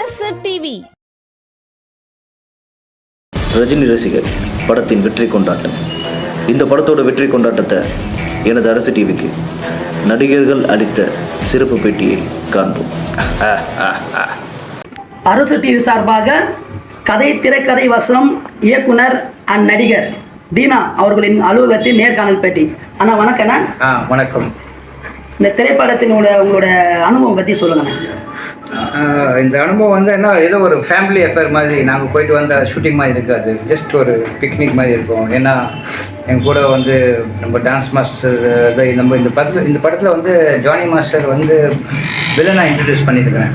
அரசு டிவி ரஜினி ரசிகர் படத்தின் வெற்றி கொண்டாட்டம். இந்த படத்தோட வெற்றி கொண்டாட்டத்தை எனது அரசு டிவிக்கு நடிகர்கள் அளித்த சிறப்பு பேட்டியை காண்போம். அரசு டிவி சார்பாக கதை திரைக்கதை வசனம் இயக்குனர் அண்ட் நடிகர் தீனா அவர்களின் அலுவலகத்தில் நேர்காணல் பேட்டி. அண்ணா வணக்கண்ணா வணக்கம். இந்த திரைப்படத்தினோட உங்களோட அனுபவம் பற்றி சொல்லுங்கண்ணா. இந்த அனுபவம் வந்து என்ன ஏதோ ஒரு ஃபேமிலி அஃபேர் மாதிரி நாங்கள் போயிட்டு வந்த ஷூட்டிங் மாதிரி இருக்காது. ஜஸ்ட் ஒரு பிக்னிக் மாதிரி இருக்கும். ஏன்னா எங்கள் கூட வந்து நம்ம டான்ஸ் மாஸ்டர் நம்ம இந்த படத்தில் இந்த படத்தில் வந்து ஜானி மாஸ்டர் வந்து வில்லனாக இன்ட்ரடியூஸ் பண்ணியிருக்கிறேன்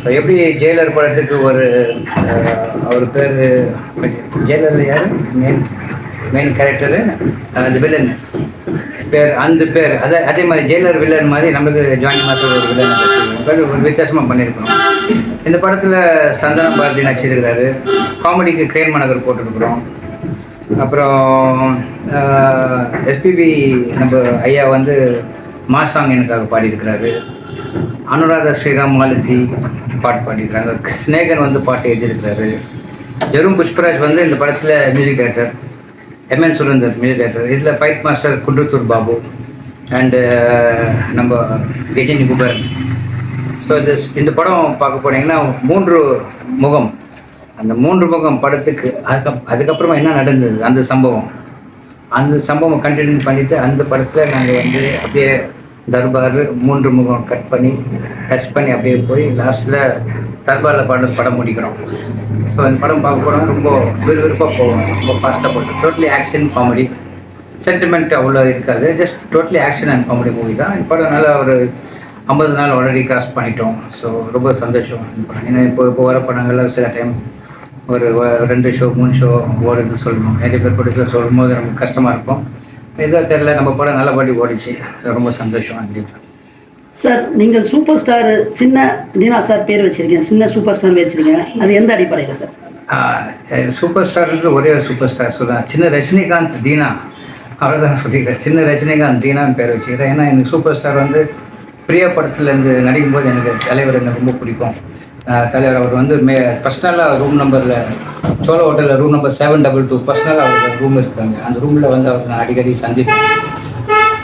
ஸோ எப்படி ஜெயிலர் படத்துக்கு ஒரு அவர் பேர் ஜெயிலர் யார்? மெயின் கேரக்டரு அந்த வில்லன் பேர் அந்த பேர். அதே அதே மாதிரி ஜெயிலர் வில்லன் மாதிரி நம்மளுக்கு ஜாயின் மாஸ்டர் ஒரு வில்லன் ஒரு வித்தியாசமாக பண்ணியிருக்கோம் இந்த படத்தில் சந்தனம் பாரதி நடிச்சிருக்கிறாரு காமெடிக்கு கிரேன் மனகர் போட்டுருக்குறோம். அப்புறம் எஸ்பிபி நம்ம ஐயா வந்து மாசாங் சாங் எனக்காக பாடியிருக்கிறாரு. அனுராதா ஸ்ரீராம் மாலதி பாட்டு பாடியிருக்கிறாங்க. ஸ்னேகன் வந்து பாட்டு எழுதியிருக்கிறாரு. ஜெரும் புஷ்பராஜ் வந்து இந்த படத்தில் music director M N Surender music director இதில் fight master Kundrathur Babu and நம்ம கஜினி குபர் ஸோ இது இந்த படம் பார்க்க போனீங்கன்னா மூன்று முகம். அந்த மூன்று முகம் படத்துக்கு அதுக்கு அதுக்கப்புறமா என்ன நடந்தது? அந்த சம்பவம். அந்த சம்பவம் கண்டினியூ பண்ணிவிட்டு அந்த படத்தில் நாங்கள் வந்து அப்படியே தர்பார் மூன்று முகம் கட் பண்ணி டச் பண்ணி அப்படியே போய் லாஸ்ட்டில் தர்பாரில் படம் படம் முடிக்கிறோம் ஸோ இந்த படம் பார்க்க போனால் ரொம்ப விறுவிறுப்பாக போகும். ரொம்ப ஃபாஸ்ட்டாக போகும். டோட்டலி ஆக்ஷன் காமெடி சென்டிமெண்ட் அவ்வளோ இருக்காது. Just totally action and comedy movie தான். இந்த படம் நல்லா ஒரு ஐம்பது நாள் ஆல்ரெடி கிராஸ் பண்ணிட்டோம். ஸோ ரொம்ப சந்தோஷம். படம். ஏன்னா இப்போ இப்போ வர படங்கள்லாம் சில டைம் ஒரு ரெண்டு ஷோ மூணு ஷோ ஓடுதுன்னு சொல்லணும் நிறைய பேர் படத்தில் சொல்லும் போது நமக்கு கஷ்டமாக இருக்கும். ஏதோ தெரில நம்ம படம் நல்லபடி ஓடிச்சு. ரொம்ப சந்தோஷம். அப்படின்னு சார் நீங்கள் சூப்பர் ஸ்டார் சின்ன தீனா சார் பேர் வச்சிருக்கீங்க. சின்ன சூப்பர் ஸ்டார் வச்சிருக்கீங்க. அது எந்த அடிப்படையில் சார்? சூப்பர் ஸ்டார்ன்றது ஒரே சூப்பர் ஸ்டார் சொல்கிறேன் சின்ன ரஜினிகாந்த் தீனா. அவ்வளோதான் சொல்லியிருக்கேன் சின்ன ரஜினிகாந்த் தீனான்னு பேர் வச்சுக்கிறேன். ஏன்னா எனக்கு சூப்பர் ஸ்டார் வந்து பிரியா படத்துலேருந்து நடிக்கும்போது எனக்கு தலைவர் எனக்கு ரொம்ப பிடிக்கும். தலைவர் அவர் வந்து மே பர்சனலாக ரூம் நம்பரில் சோழ ஹோட்டலில் room number seven double two பர்சனலாக அவர் ரூம் இருக்காங்க. அந்த ரூமில் வந்து அவர் நான் அடிக்கடி சந்திப்பேன்.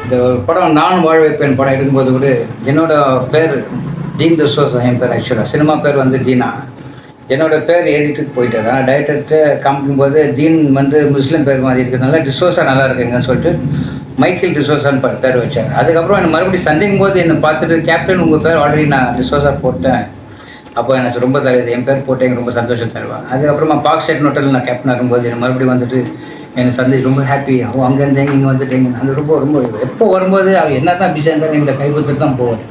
இந்த படம் நான் வாழ் வைப்பேன் படம் எடுக்கும்போது கூட என்னோட பேர் டீன் டிசோசா என் பேர் ஆக்சுவலாக சினிமா பேர் வந்து தீனா. என்னோட பேர் எழுதிட்டு போயிட்டார் ஆனால் டைரக்டர்கிட்ட காமிக்கும்போது தீன் வந்து முஸ்லீம் பேர் மாதிரி இருக்கிறதுனால டிசோசா நல்லா இருக்குங்கன்னு சொல்லிட்டு மைக்கேல் டிசோசான்னு பேர் வச்சார் அதுக்கப்புறம் என்னை மறுபடியும் சந்திக்கும் போது என்னை பார்த்துட்டு கேப்டன் உங்கள் பேர் ஆல்ரெடி நான் டிசோசா போட்டேன். அப்போ எனக்கு ரொம்ப தலைவர் என் பேர் போட்டு எனக்கு ரொம்ப சந்தோஷம் தருவாங்க. அதுக்கப்புறமா பாக்ஸ் செட் நோட்டில் நான் கேப்டன் இருக்கும்போது எனக்கு மறுபடியும் வந்துட்டு எனக்கு சந்தோஷம் ரொம்ப ஹாப்பி அவங்க அங்கேருந்து இங்கே வந்துட்டீங்க அந்த ரொம்ப ரொம்ப எப்போ வரும்போது அவர் என்ன தான் பிஸியாக இருந்தாலும் எங்களை கை தான் போவார்.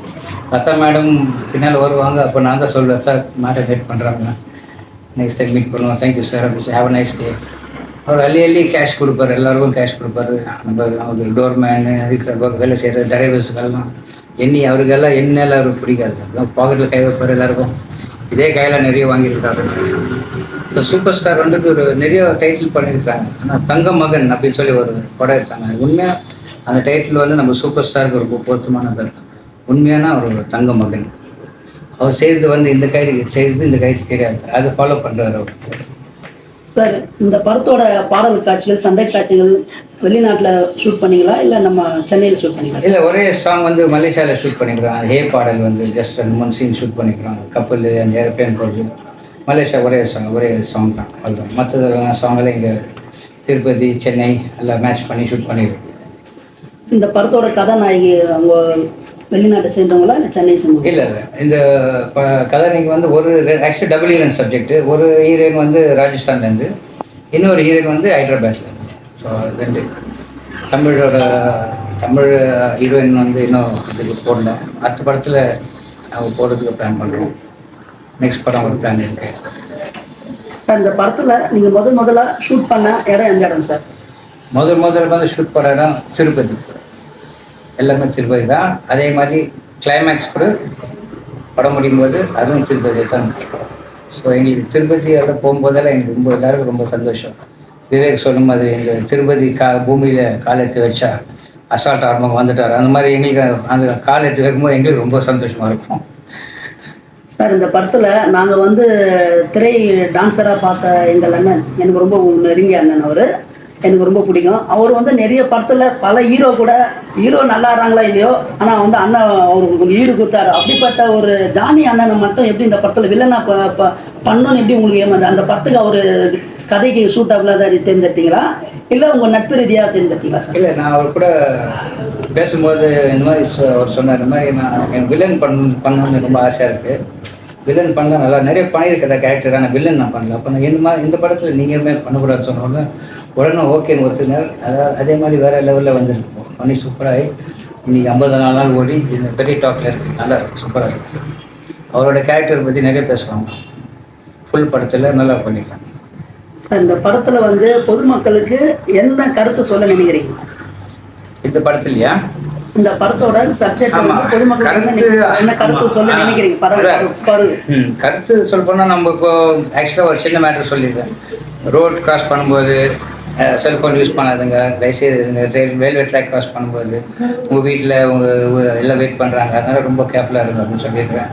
லதா மேடம் பின்னால் வருவாங்க. அப்போ நான் தான் சொல்லுவேன் சார் மேடம் வெயிட் பண்ணுறாங்க நெக்ஸ்ட் டைம் மீட் பண்ணுவோம். தேங்க்யூ சார் அப்படி ஹேவ் நைஸ் டே அவர் அள்ளி அள்ளி கேஷ் கொடுப்பாரு. எல்லாருக்கும் கேஷ் கொடுப்பாரு. நம்ம அவர் டோர்மேனு இருக்கிற வேலை செய்கிற டிரைவர்ஸுக்கெல்லாம் எண்ணி அவருக்கெல்லாம் எண்ணெல்லாம் அவருக்கு பிடிக்காது. பாக்கெட்டில் கை வைப்பார் எல்லாருக்கும். இதே கையில் நிறைய வாங்கிட்டு இருக்காரு இந்த சூப்பர் ஸ்டார் வந்துட்டு ஒரு நிறைய டைட்டில் பண்ணியிருக்காங்க ஆனால் தங்க மகன் அப்படின்னு சொல்லி ஒரு படம் எடுத்தாங்க. உண்மையாக அந்த டைட்டில் வந்து நம்ம சூப்பர் ஸ்டாருக்கு ஒரு பொருத்தமான பேர் உண்மையான ஒரு தங்க மகன் அவர் செய்தது வந்து இந்த கை செய்தது இந்த கைக்கு தெரியாது. அதை ஃபாலோ பண்ணுறாரு அவர். சார் இந்த படத்தோட பாடல் காட்சிகள் சண்டை காட்சிகள் வெளிநாட்டில் ஷூட் பண்ணீங்களா? இல்லை நம்ம சென்னையில் ஷூட் பண்ணீங்களா இல்லை ஒரே சாங் வந்து மலேசியாவில் ஷூட் பண்ணிக்கிறோம் ஹே பாடல் வந்து ஜஸ்ட் ரெண்டு மூணு சீன் ஷூட் பண்ணிக்கிறோம் கப்பல் அந்த ஏரோப்ளேன் போகிறது மலேசியா ஒரே சாங் ஒரே சாங் தான் அதுதான் மற்றது சாங்கெல்லாம் இங்கே திருப்பதி சென்னை எல்லாம் மேட்ச் பண்ணி ஷூட் பண்ணிடுறோம். இந்த படத்தோட கதாநாயகி அவங்க வெளிநாட்டை சேர்ந்தவங்களா இல்லை சென்னை சேர்ந்தவங்க இல்லை இல்லை. இந்த ப கதாநாயகி வந்து ஒரு ஆக்சுவலி டபுள் ஹீரோயின் சப்ஜெக்ட் ஒரு ஹீரோயின் வந்து ராஜஸ்தான்லேருந்து இன்னொரு ஹீரோயின் வந்து ஹைதராபாத்லேருந்து ஸோ ரெண்டு. தமிழோட தமிழ் ஹீரோயின் வந்து இன்னும் இதுக்கு போடல. அடுத்த படத்தில் அவங்க போடுறதுக்கு பிளான் பண்ணுறோம் நெக்ஸ்ட் படம் ஒரு பிளான் இருக்கு. சார் இந்த படத்தில் நீங்கள் முதல் முதல்ல ஷூட் பண்ண இடம் எந்த இடம் சார் முதல் முதல்ல வந்து ஷூட் பண்ண இடம் திருப்பதி. எல்லாமே திருப்பதி தான். அதே மாதிரி கிளைமேக்ஸ் கூட படம் முடியும் போது அதுவும் திருப்பதி தான். ஸோ எங்களுக்கு திருப்பதி எல்லாம் போகும்போதெல்லாம் எங்களுக்கு ரொம்ப எல்லாருக்கும் ரொம்ப சந்தோஷம். விவேக் சொன்ன மாதிரி இந்த திருப்பதி கா பூமியில் கால் எடுத்து வச்சா அசால்ட் ஆர்மங்க வந்துட்டார். அந்த மாதிரி எங்களுக்கு அந்த கால் எடுத்து வைக்கும்போது எங்களுக்கு ரொம்ப சந்தோஷமாக இருக்கும். சார் இந்த படத்தில் நாங்கள் வந்து திரை டான்ஸராக பார்த்த எங்கள் அண்ணன் எனக்கு ரொம்ப நெருங்கிய அண்ணன் அவர். எனக்கு ரொம்ப பிடிக்கும். அவர் வந்து நிறைய படத்தில் பல ஹீரோ கூட ஹீரோ நல்லா ஆடுறாங்களா இல்லையோ ஆனால் வந்து அண்ணன் அவருக்கு கொஞ்சம் ஈடு கொடுத்தாரு. அப்படிப்பட்ட ஒரு ஜானி அண்ணனை மட்டும் எப்படி இந்த படத்தில் வில்லனா ப பண்ணணும்னு எப்படி உங்களுக்கு ஏமாது அந்த படத்துக்கு அவர் கதைக்கு சூட் ஆகலாத தேர்ந்தெடுத்தீங்களா? இல்லை உங்கள் நட்பு ரீதியாக தேர்ந்தெடுத்தீங்களா சார்? இல்லை நான் அவர் கூட பேசும்போது இந்த மாதிரி சொ- அவர் சொன்னார் இந்த மாதிரி நான் எனக்கு வில்லன் பண்ண பண்ணணும்னு ரொம்ப ஆசையாக இருக்குது வில்லன் பண்ணால் நல்லா நிறைய பண்ணியிருக்கிற கேரக்டர் ஆனால் வில்லன் நான் பண்ணல. அப்போ நான் இந்த மாதிரி இந்த படத்தில் நீங்கள் எதுவுமே பண்ணக்கூடாதுன்னு சொன்னோன்னே உடனே ஓகேன்னு ஒத்துனார் அதாவது அதே மாதிரி வேறு லெவலில் வந்துருக்கோம் பண்ணி சூப்பராகி இன்னைக்கு ஐம்பது நாலு நாள் ஓடி இந்த பெரிய டாக்கில் இருக்குது நல்லா இருக்குது சூப்பராக இருக்குது அவரோட கேரக்டர் பற்றி நிறைய பேசுவாங்க ஃபுல் படத்தில் நல்லா பண்ணிக்கலாம் சார் இந்த படத்தில் வந்து பொதுமக்களுக்கு என்ன கருத்து சொல்ல நினைக்கிறீங்க? இந்த படத்துலையா? இந்த படத்தோட சப்ஜெக்ட். வந்து பொதுமக்கள் என்ன கருத்து. சொல்ல. நினைக்கிறீங்க? ம் கருத்து சொல்ல போனால் நம்ம இப்போ ஆக்சுவலாக ஒரு சின்ன மேட்டர் சொல்லியிருக்கேன் ரோட் கிராஸ் பண்ணும்போது செல்ஃபோன் யூஸ் பண்ணாதுங்க. தயவுசெய்து ரயில்வே ட்ராக் கிராஸ் பண்ணும்போது உங்கள் வீட்டில் உங்கள் எல்லாம் வெயிட் பண்ணுறாங்க அதனால ரொம்ப கேர்ஃபுல்லாக இருங்க அப்படின்னு சொல்லியிருக்கிறேன்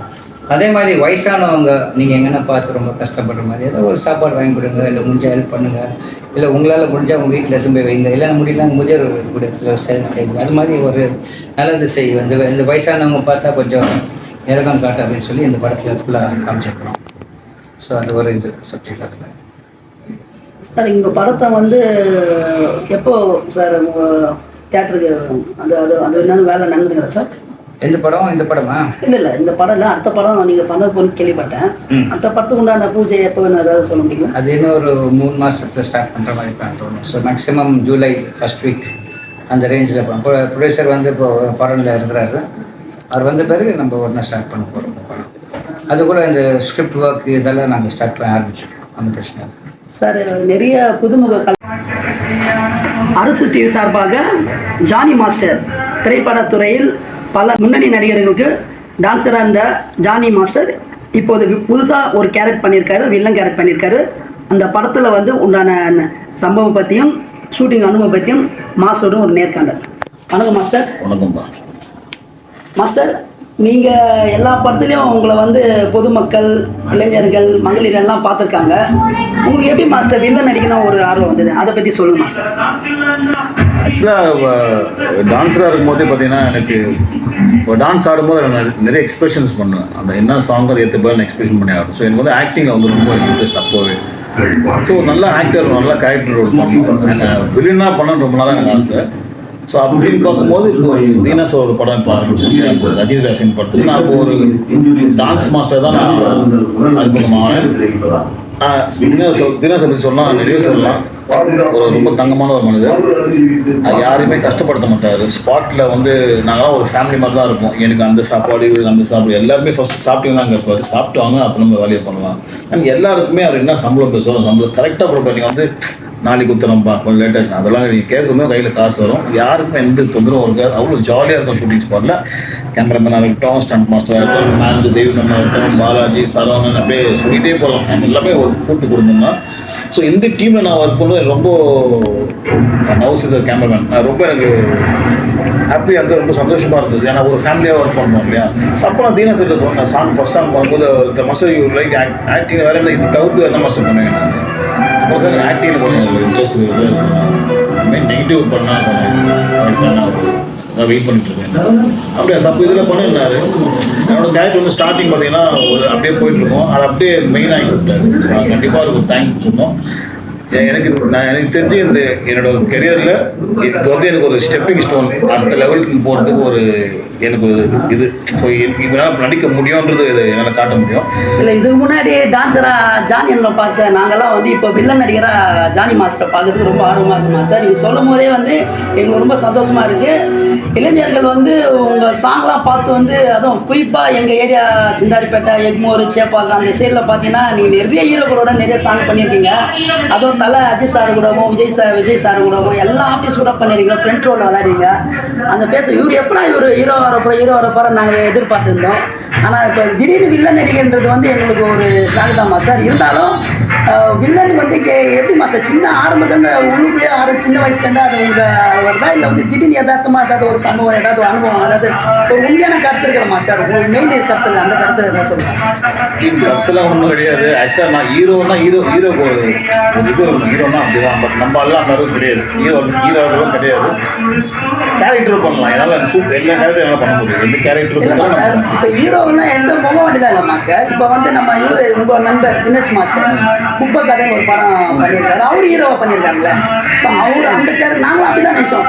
அதே மாதிரி வயசானவங்க நீங்கள் எங்கன்னா பார்த்து ரொம்ப கஷ்டப்படுற மாதிரி ஏதோ ஒரு சாப்பாடு வாங்கி கொடுங்க இல்லை முடிஞ்சால் ஹெல்ப் பண்ணுங்கள் இல்லை உங்களால் முடிஞ்சால் உங்கள் வீட்டில் எதுவும் போய் வைங்க இல்லை முடியல முதியோர் கூடத்தில் செயல் செய்யுங்க. அது மாதிரி ஒரு நல்லது செய்யும் இந்த இந்த வயசானவங்க பார்த்தா கொஞ்சம் இறக்கம் காட்டு அப்படின்னு சொல்லி இந்த படத்தில் ஃபுல்லாக காமிச்சிருக்கிறோம். ஸோ அது ஒரு இது சப்ஜெக்ட் அதில் சார் இந்த படத்தை வந்து எப்போ சார் தேட்டருக்கு அது அது அது வேலை நடந்துருக்குதா சார்? எந்த படம் இந்த படமா? இல்லை இல்லை இந்த படம் இல்லை. அடுத்த படம் நீங்கள் பண்ணது போல கேள்விப்பட்டேன். அந்த படத்துக்கு உண்டான பூஜை எப்போ ஏதாவது சொல்ல முடியுங்களா? அது இன்னும் ஒரு மூணு மாதத்தில் ஸ்டார்ட் பண்ணுற மாதிரி பிளான் தோணும். So maximum July first week அந்த ரேஞ்சில் இப்போ ப்ரொடியூசர் வந்து இப்போ ஃபாரினில் இருக்கிறாரு. அவர் வந்த பிறகு நம்ம உடனே ஸ்டார்ட் பண்ண போகிறோம் படம். அது கூட இந்த ஸ்கிரிப்ட் ஒர்க் இதெல்லாம் நாங்கள் ஸ்டார்ட் பண்ண ஆரம்பிச்சிருக்கோம். அந்த பிரச்சனை. சார் நிறைய புதுமுக அரசு டிவி சார்பாக ஜானி மாஸ்டர் திரைப்படத்துறையில் பல முன்னணி நடிகர்களுக்கு டான்ஸராக இருந்த ஜானி மாஸ்டர் இப்போது புதுசாக ஒரு கேரக்ட் பண்ணியிருக்காரு வில்லன் கேரக்ட் பண்ணியிருக்காரு. அந்த படத்தில் வந்து உண்டான சம்பவம் பற்றியும் ஷூட்டிங் அனுபவம் பற்றியும் மாஸ்டரும் ஒரு நேர்காணல். வணக்கம் மாஸ்டர். வணக்கம்ப்பா. மாஸ்டர் நீங்கள் எல்லா படத்துலையும் உங்களை வந்து பொதுமக்கள் இளைஞர்கள் மகளிர் எல்லாம் பார்த்துருக்காங்க. உங்களுக்கு எப்படி மாஸ்டர் வில்லன் நடிக்கணும் ஒரு ஆர்வம் வந்தது? அதை பற்றி சொல்லுங்க மாஸ்டர். ஆக்சுவலாக டான்ஸராக இருக்கும்போதே பார்த்தீங்கன்னா எனக்கு இப்போ டான்ஸ் ஆடும்போது நிறைய எக்ஸ்பிரஷன்ஸ் பண்ணுவேன். அந்த என்ன சாங் அதை ஏற்ற போய் எக்ஸ்பிரஷன் பண்ணி ஆடும் ஸோ எனக்கு வந்து ஆக்டிங்கில் வந்து ரொம்ப இன்ட்ரெஸ்ட் அப்போவே. ஸோ நல்ல ஆக்டர் நல்ல கேரக்டர் ரோல் பண்ணணும். வில்லனாக பண்ணணும்னு ரொம்ப நாளாக எனக்கு ஆசை. ஸோ அப்படின்னு பார்க்கும்போது இப்போ தீனஸ் ஒரு படம் இப்போ ஆரம்பிச்சிருக்கேன் ரஜினி ராசின் படத்துக்கு நான் இப்போ ஒரு டான்ஸ் மாஸ்டர் தான் நான் அறிமுகமானேன் தினேஷ் பற்றி சொல்லலாம் நிறைய சொல்லலாம். ஒரு ரொம்ப தங்கமான ஒரு மனிதர். யாரையுமே கஷ்டப்படுத்த மாட்டார். ஸ்பாட்டில் வந்து நாங்களாம் ஒரு ஃபேமிலி மாதிரி தான் இருப்போம். எனக்கு அந்த சாப்பாடு இவருக்கு அந்த சாப்பாடு எல்லாருமே ஃபஸ்ட்டு சாப்பிட்டு தான் அங்கே இருப்பார். சாப்பிட்டு வாங்க அப்போ நம்ம வேலையை பண்ணலாம். அண்ட் எல்லாருக்குமே அவர் என்ன சம்பளம் பேசுவோம் சம்பளம் கரெக்டாக கொடுப்பார் நீங்கள் வந்து நாளைக்கு குத்துறோம்ப்பா கொஞ்சம் லேட்டாக அதெல்லாம் நீங்கள் கேட்கும்போது கையில் காசு வரும். யாருக்கும் எந்த தொந்தரவும் இருக்காது. அவ்வளோ ஜாலியாக இருக்கும் ஷூட்டிங் ஸ்பாட்டில் கேமராமேனாக இருக்கட்டும் ஸ்டண்ட் மாஸ்டராக இருக்கட்டும் மேனேஜர் தேவிசம்மா இருக்கட்டும் பாலாஜி சரவணன் அப்படியே சொல்லிகிட்டே போகிறோம் நம்ம எல்லாமே ஒரு கூட்டு குடும்பம் தான் ஸோ இந்த டீமில் நான் ஒர்க் பண்ணுவது ரொம்ப நவுஸ் இது கேமராமேன் ரொம்ப எனக்கு ஹாப்பியாக இருந்தது ரொம்ப சந்தோஷமாக இருந்தது. ஏன்னா ஒரு ஃபேமிலியாக ஒர்க் பண்ணோம் இல்லையா? அப்போ நான் தீனா சார் சொன்னேன் சாங் ஃபஸ்ட் சாங் பண்ணும்போது அவர்கிட்ட மாஸ்டர் யூ லைக் ஆக்டிங் வேறு என்ன இது தவிர்த்து என்ன மாஸ்டர் பண்ணுவேன் நான் அப்போ சார் ஆக்டிங்கில் கொஞ்சம் இன்ட்ரெஸ்ட் இருக்குது சார் மெயின் நெகட்டிவ் பண்ணால் கரெக்டாக நான் நான் வெயிட் பண்ணிட்டு இருக்கேன். அப்படியே சப்போ இதில் பண்ணிருந்தாரு என்னோட கேரக்டர் வந்து ஸ்டார்டிங் பார்த்தீங்கன்னா ஒரு அப்படியே போயிட்டு இருக்கோம். அது அப்படியே மெயின் ஆகி கொடுத்தாரு ஸோ கண்டிப்பாக அதுக்கு தேங்க்ஸ் சொன்னோம் எனக்கு நான் எனக்கு தெரிஞ்சு இந்த என்னோட கெரியரில் இது வந்து எனக்கு ஒரு ஸ்டெப்பிங் ஸ்டோன் அடுத்த லெவலுக்கு போகிறதுக்கு ஒரு எனக்கு இது ஸோ இதனால் நடிக்க முடியும்ன்றது இது என்னால் காட்ட முடியும். இல்லை இதுக்கு முன்னாடி டான்ஸராக ஜானி பார்த்த நாங்கள்லாம் வந்து இப்போ வில்லன் நடிகராக ஜானி மாஸ்டரை பார்க்கறதுக்கு ரொம்ப ஆர்வமாக இருக்குமா? சார் நீங்கள் சொல்லும் போதே வந்து எங்களுக்கு ரொம்ப சந்தோஷமாக இருக்குது இளைஞர்கள் வந்து உங்கள் சாங்லாம் பார்த்து வந்து அதுவும் குறிப்பாக எங்கள் ஏரியா சிந்தாரிப்பேட்டை எக்மோர் சேப்பாக்கம் அந்த சைடில் பார்த்தீங்கன்னா நீங்கள் நிறைய ஹீரோ கூட நிறைய சாங் பண்ணியிருக்கீங்க. அதுவும் தலை அஜித் சார் கூடவும் விஜய் சார் விஜய் சார் கூடவும் எல்லா ஆர்டிஸ்ட் கூட பண்ணியிருக்கீங்க ஃப்ரண்ட் ரோல் விளையாடுறீங்க அந்த பேச இவர் எப்படா இவர் ஹீரோ வரப்போ ஹீரோ வரப்போ நாங்கள் எதிர்பார்த்துருந்தோம். ஆனால் இப்போ திடீர்னு வில்லன் நடிகைன்றது வந்து எங்களுக்கு ஒரு ஷாக் தான் மாஸ்டர் இருந்தாலும் வில்லன் வந்து கே- எப்படி மாஸ்டர் சின்ன ஆரம்பத்துலேருந்து உள்ளுக்குள்ளேயே ஆறு சின்ன வயசுலேருந்து அது உங்கள் வருதா? இல்லை வந்து திடீர்னு யதார்த்தமாக ஏதாவது ஒரு சம்பவம் ஏதாவது ஒரு அனுபவம் அதாவது ஒரு உண்மையான கருத்து இருக்கிற மாஸ்டர் ஒரு மெயின் கருத்து இல்லை அந்த கருத்து ஏதாவது சொல்லுங்கள் கருத்துலாம் ஒன்றும் கிடையாது. ஆக்சுவலாக நான் ஹீரோனா ஹீரோ ஹீரோக்கு ஒரு ஒரு இது இருக்கும் ஹீரோனா அப்படிதான். பட் நம்ம எல்லாம் அந்த அளவுக்கு கிடையாது. ஹீரோ ஹீரோவும் கிடையாது. கேரக்டர் பண்ணலாம். என்னால் சூப்பர் சூப் எல்லா கேரக்டர் என்னால் பண்ண முடியும். எந்த கேரக்டர் இப்போ ஹீரோன்னா எந்த முகவடிலாம் இல்லை மாஸ்டர் இப்போ வந்து நம்ம இவரு உங்க நண்பர் தினேஷ் மாஸ்டர் குப்பை கதைன்னு ஒரு படம் பண்ணியிருக்காரு. அவர் ஹீரோவை பண்ணியிருக்காங்கல்ல இப்போ அவர் அந்த கேர நாங்களும் அப்படி தான் நினச்சோம்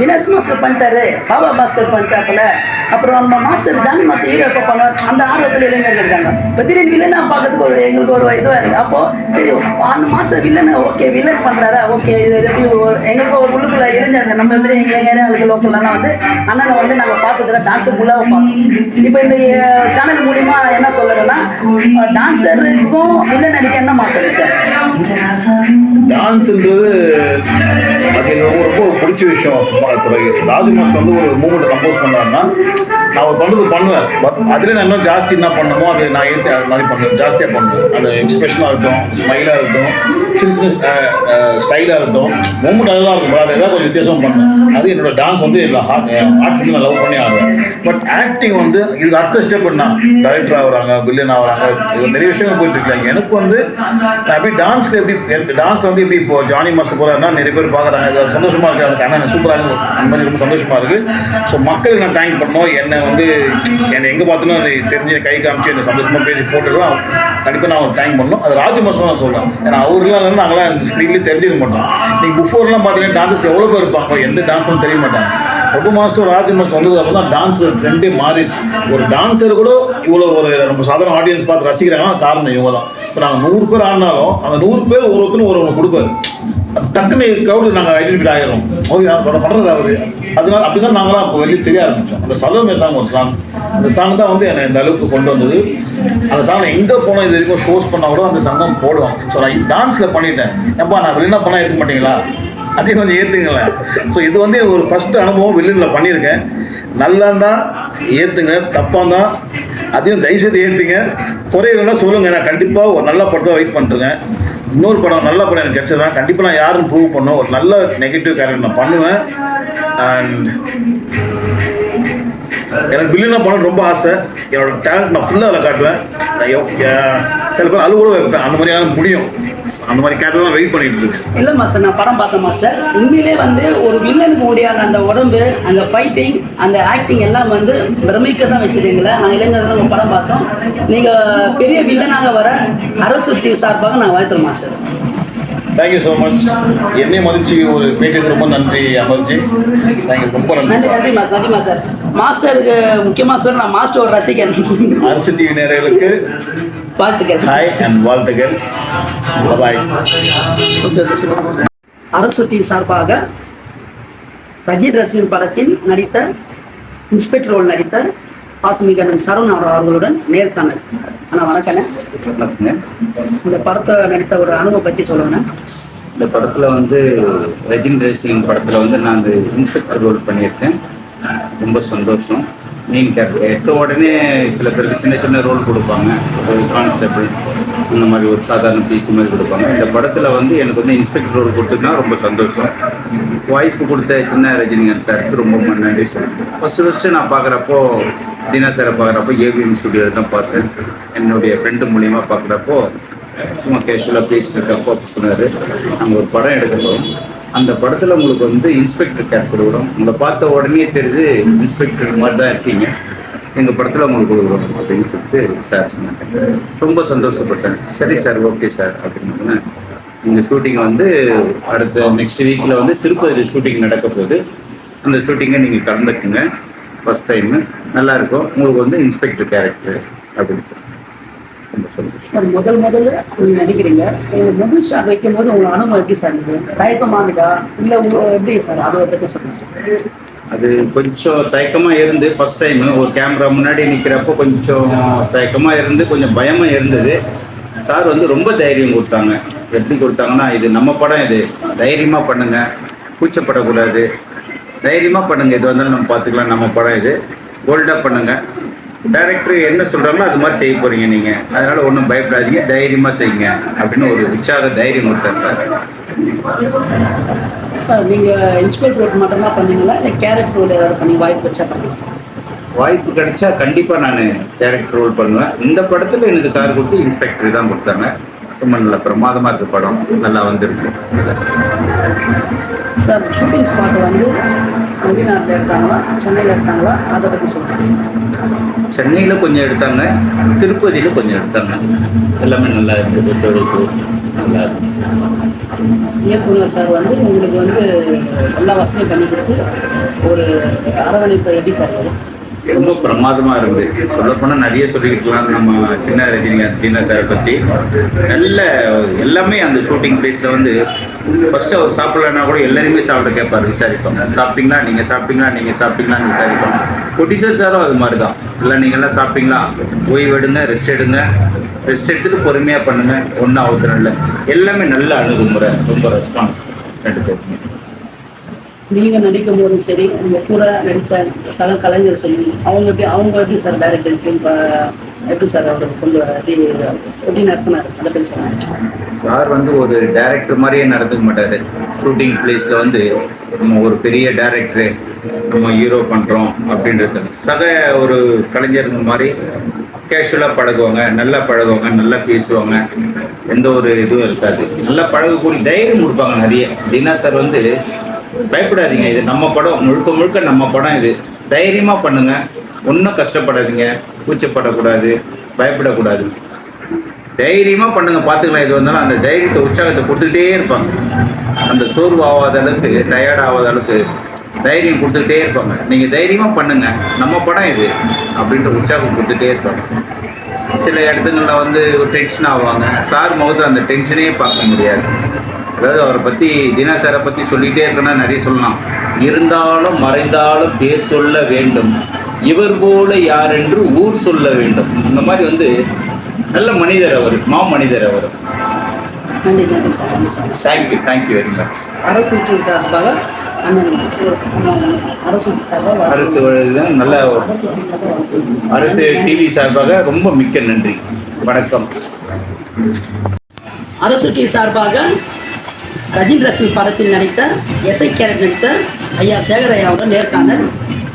தினேஷ் மாஸ்டர் பண்ணிட்டாரு பாபா பாஸ்கர் பண்ணிட்டாப்புல. அப்புறம் நம்ம மாஸ்டர் ஜானி மாஸ்டர் ஹீரோ எப்போ பண்ணுவார்? அந்த ஆர்வத்தில் இளைஞர்கள் இருக்காங்க. இப்போ திடீர்னு வில்லனா பார்க்கறதுக்கு ஒரு எங்களுக்கு ஒரு இதுவாக இருக்குது அப்போ சரி அந்த மாஸ்டர் வில்லனை ஓகே வில்லன் பண்ணுறாரா ஓகே இது எப்படி ஒரு- எங்களுக்கு ஒரு உள்ளுக்குள்ள இளைஞருங்க நம்ம எப்படி எங்கள் ஏரியாவுக்கு லோக்கல்லாம் வந்து அண்ணனை வந்து நாங்கள் பார்த்ததுல டான்ஸர் ஃபுல்லாக பார்த்தோம் இப்போ இந்த சேனல் மூலிமா என்ன சொல்லுறேன்னா டான்ஸருக்கும் வில்லன் நடிக்க என்ன மாசம் வித்தியாசம்? டான்ஸ்ன்றது அது எனக்கு ரொம்ப பிடிச்ச விஷயம் ராஜு மாஸ்டர் வந்து ஒரு மூமெண்ட் கம்போஸ் பண்ணாருன்னா நான் ஒரு பண்ணுறது பண்ணுவேன். பட் அதில் நான் இன்னும் ஜாஸ்தி என்ன பண்ணணுமோ அது நான் ஏற்றி அது மாதிரி பண்ணுவேன். ஜாஸ்தியாக பண்ணுவேன். அது எக்ஸ்பிரஷனாக இருக்கட்டும் ஸ்மைலாக இருக்கட்டும் சின்ன சின்ன ஸ்டைலாக இருக்கட்டும் மூமெண்ட் அதுதான் இருக்கும். பட் ஏதாவது கொஞ்சம் வித்தியாசம் பண்ணேன். அது என்னோட டான்ஸ் வந்து இல்லை ஹார்ட் ஹார்ட் நான் லவ் பண்ணி ஆடுறேன் பட் ஆக்டிங் வந்து இதுக்கு அடுத்த ஸ்டெப் என்ன? டைரக்டர் ஆகுறாங்க வில்லன் ஆகுறாங்க இது நிறைய விஷயங்கள் போயிட்டு இருக்காங்க எனக்கு வந்து நான் எப்படி டான்ஸில் எப்படி எனக்கு டான்ஸில் வந்து எப்படி இப்போ ஜானி மாஸ்டர் போகிறாருன்னா நிறைய பேர் பார்க்குறாங்க. இது சந்தோஷமாக இருக்கு. அதுக்கு ஆனால் சூப்பராக இருக்கும் அந்த மாதிரி ரொம்ப சந்தோஷமாக இருக்குது ஸோ மக்களுக்கு நான் தேங்க் பண்ணோம் என்னை வந்து என்னை எங்கே பார்த்தாலும் அது தெரிஞ்சு கை காமிச்சு என்னை சந்தோஷமாக பேசி ஃபோட்டோலாம் கண்டிப்பாக நான் தேங்க் பண்ணணும். அது ராஜு மாஸ்டர் தான் சொல்கிறேன் ஏன்னா அவர்லாம் இல்லைன்னா நாங்களாம் அந்த ஸ்க்ரீன்லேயே தெரிஞ்சிக்க மாட்டோம். நீங்கள் பிஃபோர்லாம் பார்த்தீங்கன்னா டான்ஸஸ் எவ்வளோ பேர் இருப்பாங்க? எந்த டான்ஸ்னு தெரிய மாட்டாங்க. பிரபு மாஸ்டர் ராஜ் மாஸ்டர் வந்தது அப்போ தான் டான்ஸர் ட்ரெண்டே மாறிடுச்சு. ஒரு டான்ஸர் கூட இவ்வளோ ஒரு நம்ம சாதாரண ஆடியன்ஸ் பார்த்து ரசிக்கிறாங்கன்னா காரணம் இவங்க தான். இப்போ நாங்கள் நூறு பேர் ஆடினாலும் அந்த நூறு பேர் ஒரு ஒருத்தரும் ஒரு ஒன்று கொடுப்பாரு. டக்குன்னு க்ரௌடு நாங்கள் ஐடென்டிஃபை ஆகிடும் ஓகே அதை பண்ணுறது அவர்? அதனால அப்படிதான் நாங்களாம் அப்போ வெளியே தெரிய ஆரம்பித்தோம் அந்த சலோமே சாங் ஒரு சாங் அந்த சாங் தான் வந்து என்னை இந்த அளவுக்கு கொண்டு வந்தது. அந்த சாங் எங்கே போனோம் இது வரைக்கும் ஷோஸ் பண்ணால் கூட அந்த சங்கம் போடுவோம். ஸோ நான் டான்ஸில் பண்ணிட்டேன். எப்பா நான் வெளியில் பண்ணால் ஏற்றுக்க மாட்டீங்களா? அதையும் கொஞ்சம் ஏற்றுங்களேன் ஸோ இது வந்து ஒரு ஃபஸ்ட் அனுபவம் வெளியில் பண்ணியிருக்கேன். நல்லா தான் ஏற்றுங்க தப்பாக தான் அதையும் தயவுசெய்து ஏற்றுங்க குறைகள்லாம் சொல்லுங்கள் நான் கண்டிப்பாக ஒரு நல்ல படத்தை வெயிட் பண்ணுறேங்க இன்னொரு படம் நல்ல படம் எனக்கு கிடைச்சதான் கண்டிப்பாக நான் யாரும் ப்ரூவ் பண்ணும் ஒரு நல்ல நெகட்டிவ் கேரக்டர் நான் பண்ணுவேன். அண்ட் எனக்கு வில்லினா பண்ண ரொம்ப ஆசை. என்னோட டேலண்ட் நான் ஃபுல்லாக அதில் காட்டுவேன். சில பேர் அழுக கூட வைப்பேன். அந்த மாதிரியான முடியும். அந்த மாதிரி கேரக்டர் தான் வெயிட் பண்ணிட்டு இருக்கு. இல்லை மாஸ்டர் நான் படம் பார்த்தேன் மாஸ்டர் உண்மையிலே வந்து ஒரு வில்லனுக்கு முடியாத அந்த உடம்பு அந்த ஃபைட்டிங் அந்த ஆக்டிங் எல்லாம் வந்து பிரமிக்க தான் வச்சுருக்கீங்களே நான் இளைஞர்கள் உங்கள் படம் பார்த்தோம். நீங்கள் பெரிய வில்லனாக வர அரசு சார்பாக நான் வாழ்த்துறேன் master thank you so much என்னையும் மதிச்சு ஒரு பேட்டியது ரொம்ப நன்றி அமர்ஜி. தேங்க்யூ ரொம்ப நன்றி. நன்றி நன்றி மாஸ்டர் நன்றி மாஸ்டர் மாஸ்டருக்கு முக்கியமாக சார் நான் மாஸ்டர் ஒரு ரசிகன். அரசு டிவி நேயர்களுக்கு வாழ்த்துக்கள். ஹாய் அண்ட் வாழ்த்துக்கள். பாய். அரசு டிவி சார்பாக ரஜித் ரசிகன் படத்தில் நடித்த இன்ஸ்பெக்டர் ரோல் நடித்த பாசமிகன் சரவண் அவர் அவர்களுடன் நேர்காணல். அண்ணா வணக்கண்ணே. இந்த படத்தை நடித்த ஒரு அனுபவம் பற்றி சொல்லுங்கண்ணே. இந்த படத்தில் வந்து ரஜினி ரேசிங் படத்தில் வந்து நான் அந்த இன்ஸ்பெக்டர் ரோல் பண்ணியிருக்கேன். ரொம்ப சந்தோஷம். மெயின் கேரக்டர் எடுத்த உடனே சில பேருக்கு சின்ன சின்ன ரோல் கொடுப்பாங்க. ஒரு கான்ஸ்டபிள் இந்த மாதிரி ஒரு சாதாரண பிசி மாதிரி கொடுப்பாங்க. இந்த படத்தில் வந்து எனக்கு வந்து இன்ஸ்பெக்டர் ரோல் கொடுத்துருந்தா ரொம்ப சந்தோஷம். வாய்ப்பு கொடுத்த சின்ன ரஜினிகாந்த் சாருக்கு ரொம்ப நன்றி சொல்லுவேன் ஃபஸ்ட்டு ஃபஸ்ட்டு நான் பார்க்குறப்போ தினா சாரை பார்க்குறப்போ ஏவிஎம் ஸ்டுடியோவில் தான் பார்த்தேன். என்னுடைய ஃப்ரெண்டு மூலியமாக பார்க்குறப்போ சும்மா கேஷுவலாக பேசிட்டு இருக்கப்போ சொன்னார். நாங்கள் ஒரு படம் எடுக்க போகிறோம் அந்த படத்தில் உங்களுக்கு வந்து இன்ஸ்பெக்டர் கேர் கொடுக்குறோம். உங்களை பார்த்த உடனே தெரிஞ்சு இன்ஸ்பெக்டர் மாதிரி தான் இருக்கீங்க. எங்கள் படத்தில் உங்களுக்கு கொடுக்குறோம் அப்படின்னு சொல்லிட்டு சார் சொன்னாங்க. ரொம்ப சந்தோஷப்பட்டேன். சரி சார் ஓகே சார் அப்படின்னு இந்த ஷூட்டிங் வந்து அடுத்த நெக்ஸ்ட் வீக்கில் வந்து திருப்பதியில் ஷூட்டிங் நடக்க போகுது. அந்த ஷூட்டிங்கை நீங்கள் கலந்துக்குங்க. ஃபஸ்ட் டைமு நல்லாயிருக்கும் உங்களுக்கு வந்து இன்ஸ்பெக்டர் கேரக்டர் அப்படின்னு சொல்லி. சார் முதல் முதல்ல நீங்கள் நடிக்கிறீங்க. உங்களுக்கு முதல் ஷாட் வைக்கும் போது உங்களோட அனுபவம் எப்படி சார் இருந்தது? தயக்கமாகுதா இல்லை உங்க எப்படி சார்? அதை பற்றி சொல்லுங்கள் சார். அது கொஞ்சம் தயக்கமாக இருந்து ஃபர்ஸ்ட் டைம் ஒரு கேமரா முன்னாடி நிற்கிறப்போ கொஞ்சம் தயக்கமாக இருந்து கொஞ்சம் பயமாக இருந்தது. சார் வந்து ரொம்ப தைரியம் கொடுத்தாங்க. எப்படி கொடுத்தாங்கன்னா இது நம்ம படம் இது. தைரியமாக பண்ணுங்க. கூச்சப்படக்கூடாது. தைரியமாக பண்ணுங்க. இது வந்தாலும் நம்ம பார்த்துக்கலாம். நம்ம படம் இது. போல்டாக பண்ணுங்க. டைரக்டர் என்ன சொல்கிறாங்களோ அது மாதிரி செய்ய போகிறீங்க நீங்கள் அதனால் ஒன்றும் பயப்படாதீங்க. தைரியமாக செய்யுங்க. அப்படின்னு ஒரு உற்சாக தைரியம் கொடுத்தார் சார். சார் நீங்கள் இன்ஸ்பெக்டர் ரோல் மட்டும்தான் பண்ணீங்களா? இல்லை கேரக்டர் ரோல் ஏதாவது பண்ணி வாய்ப்பு வச்சா வாய்ப்பு கிடைச்சா கண்டிப்பாக நான் கேரக்டர் ரோல் பண்ணுவேன். இந்த படத்தில் எனக்கு சார் கொடுத்து இன்ஸ்பெக்டர் தான் கொடுத்தாங்க. ரொம்ப நல்ல பிரமாதமாக இருக்கு படம் நல்லா வந்திருக்கு. சார் ஷூட்டிங் ஸ்பாட் வந்து வெளிநாட்டில் எடுத்தாங்களா? சென்னையில் எடுத்தாங்களா? அதை பற்றி சொல்லுங்கள் சென்னையில் கொஞ்சம் எடுத்தாங்க திருப்பதியில் கொஞ்சம் எடுத்தாங்க. எல்லாமே நல்லா இருக்குது ஒத்துழைப்பு நல்லா இருக்கு. இயக்குனர் சார் வந்து உங்களுக்கு வந்து எல்லா வசதியும் பண்ணி கொடுத்து ஒரு அரவணைப்பு எப்படி சார் வரும்? ரொம்ப பிரமாதமாக இருந்தது சொல்லப்போனால் நிறைய சொல்லிக்கிட்டலாம் நம்ம சின்ன ரஜினிகாந்த் சின்ன சாரை பற்றி நல்ல எல்லாமே அந்த ஷூட்டிங் பிளேஸில் வந்து ஃபஸ்ட்டு அவர் சாப்பிட்லன்னா கூட எல்லாருமே சாப்பிட கேட்பார் விசாரிப்பாங்க. சாப்பிட்டீங்களா? நீங்கள் சாப்பிட்டீங்களா? நீங்கள் சாப்பிட்டீங்களான்னு விசாரிப்பாங்க. கொட்டிசர் சாரும் அது மாதிரி தான் இல்லை நீங்கள்லாம் சாப்பிட்டீங்களா? ஓய்வு எடுங்க ரெஸ்ட் எடுங்க. ரெஸ்ட் எடுத்துட்டு பொறுமையாக பண்ணுங்கள் ஒன்றும் அவசரம் இல்லை. எல்லாமே நல்ல அணுகுமுறை. ரொம்ப ரெஸ்பான்ஸ் ரெண்டு பேருக்குமே. நீங்கள் நடிக்கும் போதும் சரி உங்கள் கூட நடித்த சக கலைஞர் சரி அவங்க எப்படி அவங்க எப்படி சார் டைரக்டர் ஃபீல் எப்படி சார் அவர் கொண்டு வர எப்படி எப்படி நடத்தினார்? அதை பற்றி சொன்னாங்க சார் வந்து ஒரு டைரக்டர் மாதிரியே நடந்துக்க மாட்டார். ஷூட்டிங் பிளேஸில் வந்து நம்ம ஒரு பெரிய டைரக்டரு நம்ம ஹீரோ பண்ணுறோம் அப்படின்றது. சக ஒரு கலைஞர் மாதிரி கேஷுவலாக பழகுவாங்க நல்லா பழகுவாங்க நல்லா பேசுவாங்க. எந்த ஒரு இதுவும் இருக்காது. நல்லா பழகக்கூடிய தைரியம் கொடுப்பாங்க நிறைய. தினா சார் வந்து பயப்படாதீங்க இது நம்ம படம் முழுக்க முழுக்க நம்ம படம் இது. தைரியமாக பண்ணுங்க. ஒன்றும் கஷ்டப்படாதீங்க. கூச்சப்படக்கூடாது. பயப்படக்கூடாது. தைரியமாக பண்ணுங்க பார்த்துக்கலாம் இது வந்தாலும் அந்த தைரியத்தை உற்சாகத்தை கொடுத்துக்கிட்டே இருப்பாங்க. அந்த சோர்வு ஆகாத அளவுக்கு டயர்ட் ஆகாத அளவுக்கு தைரியம் கொடுத்துக்கிட்டே இருப்பாங்க. நீங்கள் தைரியமாக பண்ணுங்க. நம்ம படம் இது அப்படின்ற உற்சாகம் கொடுத்துட்டே இருப்பாங்க. சில இடத்துங்களில் வந்து ஒரு டென்ஷன் ஆவாங்க. சார் முகத்தில் அந்த டென்ஷனே பார்க்க முடியாது. அதாவது அவரை பற்றி தினா சாரை பற்றி சொல்லிகிட்டே இருக்கேன்னா நிறைய சொல்லலாம். இருந்தாலும் மறைந்தாலும் பேர் சொல்ல வேண்டும். இவர் போல யார் என்று ஊர் சொல்ல வேண்டும். இந்த மாதிரி வந்து நல்ல மனிதர் அவர் மா மனிதர் அவர். Thank you thank you very much அரசு சார்பாக அரசு நல்ல அரசு டிவி சார்பாக ரொம்ப மிக்க நன்றி. வணக்கம். அரசு டி சார்பாக ரஜினி ரசின் படத்தில் நடித்த எஸ்ஐ கேரட் நடித்த ஐயா சேகர் ஐயாவோட நேர்காணல்.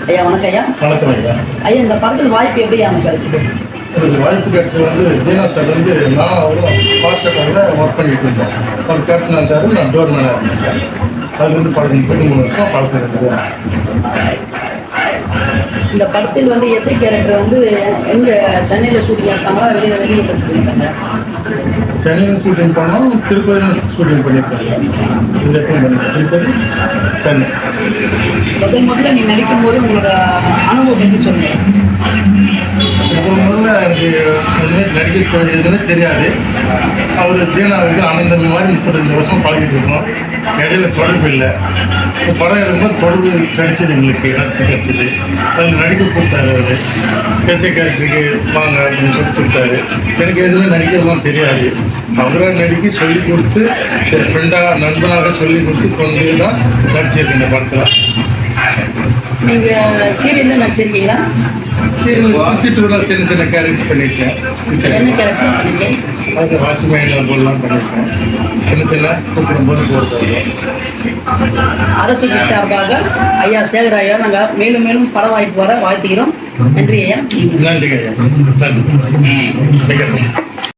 ஐயா வணக்கம் ஐயா. வணக்கம் ஐயா. ஐயா இந்த படத்தில் வாய்ப்பு எப்படி எனக்கு கிடைச்சிது? எனக்கு வாய்ப்பு கிடைச்சது வந்து தீனா சார் வந்து நான் அவரும் பாஷக்காரில் ஒர்க் பண்ணிட்டு இருந்தோம் அவர் கேப்டன் இருந்தார் நான் டோர் மேனாக இருந்தேன். அது வந்து படம் முப்பத்தி மூணு வருஷம் பழக்கம் இருக்குது இந்த படத்தில் வந்து எஸ்ஐ கேரக்டர் வந்து எங்க சென்னையில் ஷூட்டிங் எடுத்தாங்களா வெளியே வெளியூர் ஷூட்டிங் எடுத்தாங்க? சென்னையில் ஷூட்டிங் பண்ணோம் திருப்பதியில் ஷூட்டிங் பண்ணியிருக்காங்க. இந்த இடத்துல திருப்பதி சென்னை. முதல் முதல்ல நீ நடிக்கும் போது உங்களோட அனுபவம் பற்றி சொல்லுங்க. எனக்கு எதுவுமே நடிக்க எதுவுமே தெரியாது. அவர் தீனாவுக்கு ஆனந்தம் மாதிரி முப்பத்தஞ்சு வருஷம் பழகிட்டு இருக்கோம். இடையில தொடர்பு இல்லை. இப்போ படம் எடுக்கும்போது தொடர்பு கிடைச்சது எங்களுக்கு நட்பு கிடைச்சது. அதில் நடிக்க கூப்பிட்டாரு அவர். பேச கேரக்டருக்கு வாங்க அப்படின்னு சொல்லி கொடுத்தாரு எனக்கு எதுவுமே நடிக்கிறதுலாம் தெரியாது. அவராக நடிக்க சொல்லி கொடுத்து ஒரு ஃப்ரெண்டாக நண்பனாக சொல்லி கொடுத்து கொண்டு தான் நடிச்சிருக்கேன் இந்த படத்தில். நீங்க சீரியல்ல நடிச்சிருக்கீங்களா சீரியல் டூரில் சின்ன சின்ன கேரக்டர் பண்ணியிருக்கேன். என்ன கேரக்டர் பண்ணீங்க அது வாட்ச்மேனில் பண்ணியிருக்கேன். சின்ன சின்ன கூப்பிடும்போது போடுறது அரசு சார்பாக ஐயா சேகர் ஐயா நாங்கள் மேலும் மேலும் பட வாய்ப்பு வர வாழ்த்துகிறோம். நன்றி ஐயா. ஐயா. நன்றி நன்றி.